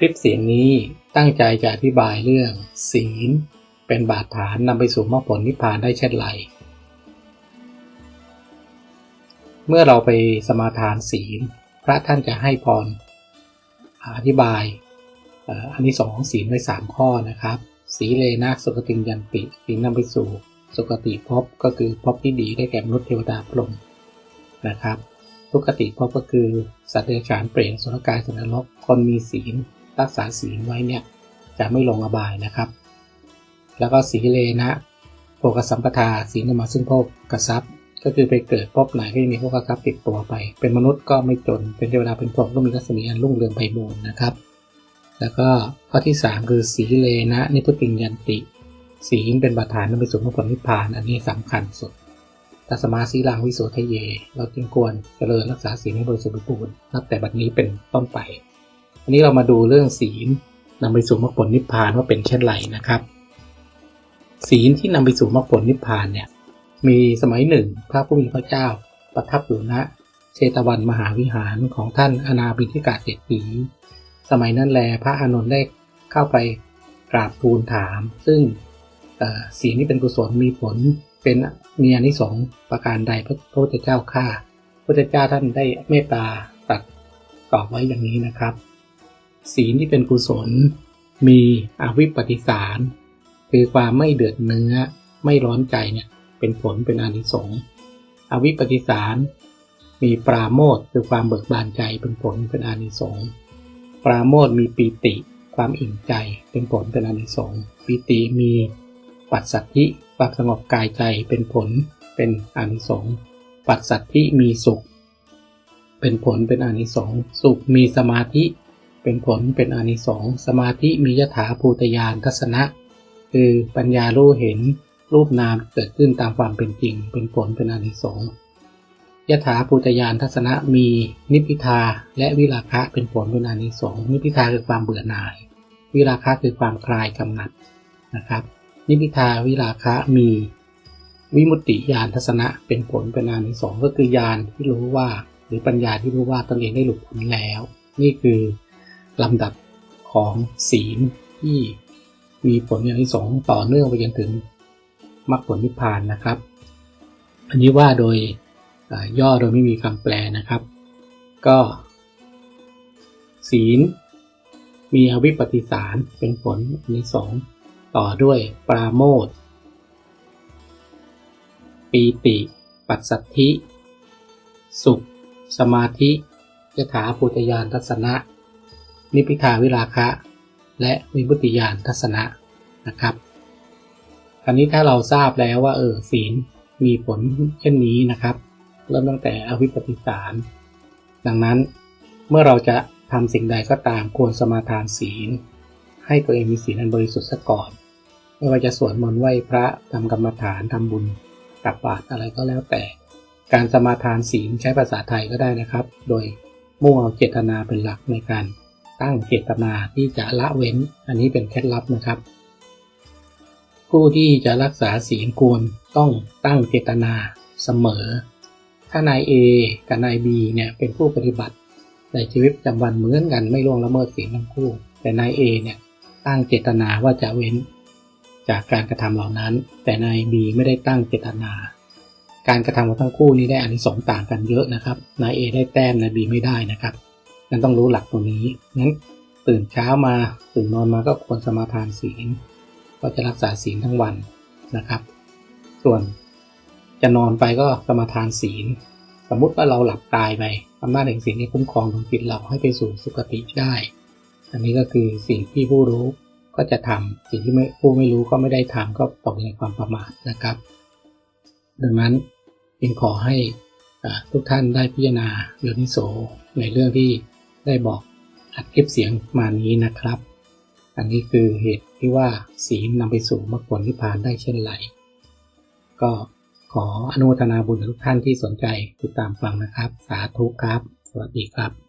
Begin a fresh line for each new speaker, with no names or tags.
คลิปเสียงนี้ตั้งใจจะอธิบายเรื่อง ศีล เป็นบาดฐานนำไปสู่มรรคผลนิพพานได้เช่นไร เมื่อเราไปสมาทานศีล พระท่านจะให้พรอธิบายอันที่สองศีลไว้สามข้อนะครับ สีเลนะสุกติยันติศีลนำไปสู่สุกติภพก็คือภพที่ดีได้แก่มนุษย์เทวดาพรหมนะครับทุกขติภพก็คือสัตว์เดรัจฉานเปรตสุรกายสัตว์นรกคนมีศีล รักษาศีลไว้เนี่ยจะไม่ลงอบายนะครับ แล้วก็สีเลนะโภกสัมปทาศีลนำมาซึ่งโภกรัพย์ก็คือไปเกิดพบไหนก็จะมีโภกรัพย์ติดตัวไป เป็นมนุษย์ก็ไม่จน เป็นเทวดาเป็นพรหมก็มีรัศมีอันรุ่งเรืองไพบูรณ์นะครับ แล้วก็ข้อที่ 3 คือสีเลนะนิพพุติงยันติศีลเป็นบาฐานนำไปสู่มรรคผลนิพพานอันนี้สำคัญสุดตัสมาสีลังวิโสทะเย เราจึงควรเจริญรักษาศีลให้บริสุทธิ์บริบูรณ์นับแต่บัดนี้เป็นต้นไปันนี้เรามาดูเรื่องศีลนำไปสู่มรรคผลนิพพานว่าเป็นเช่นไรนะครับ ศีลที่นำไปสู่มรรคผลนิพพานเนี่ยมีสมัยหนึ่งพระผู้มีพระเจ้าประทับอยู่ณเชตวันมหาวิหารของท่านอนาบิทิกาเศรษฐีสมัยนั้นแลพระอานนท์ได้เข้าไปกราบทูลถาม ซึ่งศีลนี้เป็นกุศลมีผลเป็นมีอนิสงส์ประการใดพระพุทธเจ้าข้าพระพุทธเจ้าท่านได้เมตตาตัดตอบไว้อย่างนี้นะครับ ศีลที่เป็นกุศล มีอวิปปิสาร คือความไม่เดือดเนื้อไม่ร้อนใจเนี่ยเป็นผลเป็นอนิสงส์อวิปปิสาร มีปราโมทคือความเบิกบานใจเป็นผลเป็นอนิสงส์ปราโมทมีปีติความอิ่มใจเป็นผลเป็นอนิสงส์ปีติมีปัสสัทธิความสงบกายใจเป็นผลเป็นอนิสงส์ปัสสัทธิมีสุข เป็นผลเป็นอนิสงส์สุขมีสมาธิ เป็นผลเป็นอนิสงส์สมาธิมียถาภูตยานทัศนะ คือปัญญารู้เห็นรูปนามเกิดขึ้นตามความเป็นจริง เป็นผลเป็นอนิสงส์ยถาภูตยานทัศนะมีนิพพิทาและวิราคะเป็นผลเป็นอนิสงส์นิพพิทาคือความเบื่อหน่าย วิราคะคือความคลายกำหนัดนะครับ นิพพิทาวิราคะมีวิมุตติญาณทัศนะเป็นผลเป็นอานิสงส์ก็คือญาณที่รู้ว่า หรือปัญญาที่รู้ว่าตนเองได้หลุดพ้นแล้ว นี่คือ ลำดับของศีลที่มีผลอย่างที่สองต่อเนื่องไปจนถึงมรรคผลนิพพานนะครับ อันนี้ว่าโดยย่อโดยไม่มีคำแปลนะครับ ก็ ศีล มีอวิปปิสารเป็นผลอันที่สองต่อด้วยปราโมทปีติ ปัสสัทธิ สุข สมาธิยถาภูตยานทัศนะ นิพพิทาวิราคะ และวิมุตติยานทัศนะนะครับคราวนี้ถ้าเราทราบแล้วว่าเออศีลมีผลเช่นนี้นะครับ เริ่มตั้งแต่อวิปปิสาร ดังนั้นเมื่อเราจะทำสิ่งใดก็ตามควรสมาทานศีล ให้ตัวเองมีศีลอันบริสุทธิ์ซะก่อน ไม่ว่าจะสวดมนต์ไหว้พระทำกรรมฐานทำบุญตักบาตรอะไรก็แล้วแต่ การสมาทานศีลใช้ภาษาไทยก็ได้นะครับ โดยมุ่งเอาเจตนาเป็นหลักในการ ตั้งเจตนาที่จะละเว้น อันนี้เป็นเคล็ดลับนะครับ ผู้ที่จะรักษาศีลควรต้องตั้งเจตนาเสมอ ถ้านาย A กับนาย B เนี่ยเป็นผู้ปฏิบัติ ในชีวิตประจำวันเหมือนกันไม่ล่วงละเมิดศีลทั้งคู่ แต่นาย A เนี่ยตั้งเจตนาว่าจะเว้น จากการกระทำเหล่านั้น แต่นาย B ไม่ได้ตั้งเจตนาการกระทำของทั้งคู่นี้ได้อานิสงส์ต่างกันเยอะนะครับ นาย A ได้แต้ม นาย B ไม่ได้นะครับ นั้นต้องรู้หลักตรงนี้งั้นตื่นเช้ามาตื่นนอนมาก็ควรสมาทานศีลก็จะรักษาศีลทั้งวันนะครับ ส่วนจะนอนไปก็สมาทานศีล สมมุติว่าเราหลับตายไปอำนาจแห่งศีลนี้คุ้มครองดวงจิตเราให้ไปสู่สุคติได้ อันนี้ก็คือสิ่งที่ผู้รู้ก็จะทำสิ่งที่ไม่ผู้ไม่รู้ก็ไม่ได้ทำก็ตกในความประมาทนะครับ ดังนั้นจึงขอให้ทุกท่านได้พิจารณาโยนิโสในเรื่องที่ ได้บอกอัดคลิปเสียงมานี้นะครับ อันนี้คือเหตุที่ว่าศีลนำไปสู่มรรคผลนิพพานได้เช่นไร ก็ขออนุโมทนาบุญทุกท่านที่สนใจติดตามฟังนะครับ สาธุครับ สวัสดีครับ